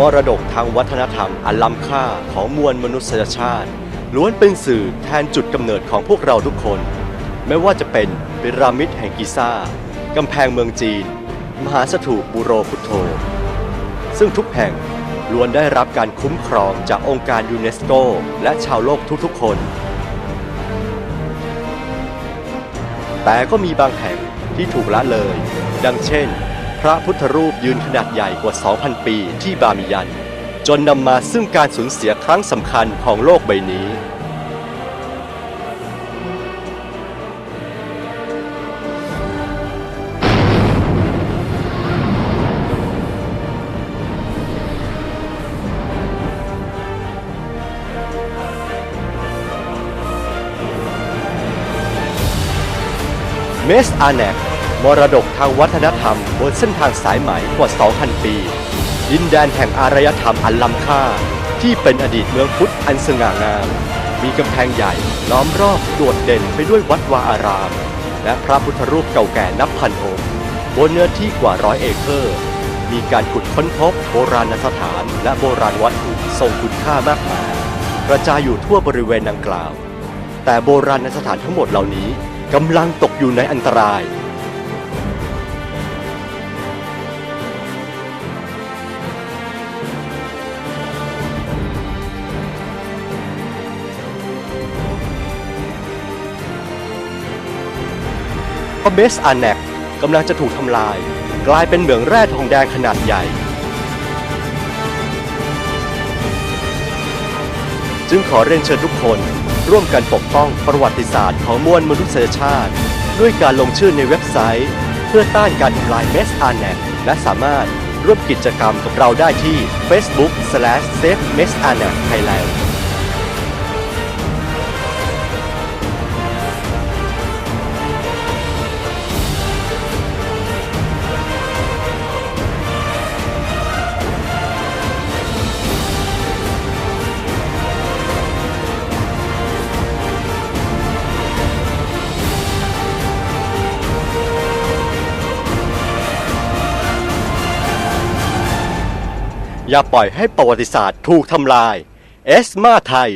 มรดกทางวัฒนธรรมอันล้ำค่าของมวลมนุษยชาติ ล้วนเป็นสื่อแทนจุดกำเนิดของพวกเราทุกคน ไม่ว่าจะเป็นพีระมิดแห่งกิซ่ากำแพงเมืองจีน มหาสถูปบูโรพุทโธ ซึ่งทุกแห่งล้วนได้รับการคุ้มครองจากองค์การยูเนสโกและชาวโลกทุกๆคน แต่ก็มีบางแห่งที่ถูกละเลย ดังเช่น พระพุทธรูปยืนขนาดใหญ่กว่า 2,000 ปีที่บามิยัน จนนำมาซึ่งการสูญเสียครั้งสำคัญของโลกใบนี้ เมสอาแนก มรดกทางวัฒนธรรมบนเส้นทางสายไหมกว่า 2,000 ปี ดินแดนแห่งอารยธรรมอันล้ำค่า ที่เป็นอดีตเมืองพุทธอันสง่างาม มีกำแพงใหญ่ล้อมรอบโดดเด่นไปด้วยวัดวาอาราม และพระพุทธรูปเก่าแก่นับพันองค์บนเนื้อที่กว่าร้อยเอเคอร์ มีการขุดค้นพบโบราณสถาน และโบราณวัตถุทรงคุณค่ามากมายกระจายอยู่ทั่วบริเวณดังกล่าว แต่โบราณสถานทั้งหมดเหล่านี้กำลังตกอยู่ในอันตราย เพราะเบสอาแนกกำลังจะถูกทำลาย กลายเป็นเหมืองแร่ทองแดงขนาดใหญ่ จึงขอเรียนเชิญทุกคนร่วมกันปกป้องประวัติศาสตร์ของมวลมนุษยชาติ ด้วยการลงชื่อในเว็บไซต์ เพื่อต้านการทำลายเมสอาแนกและสามารถร่วมกิจกรรมกับเราได้ที่ Facebook Save m e s a n a Thailand อย่าปล่อยให้ประวัติศาสตร์ถูกทำลาย เอสมาไทย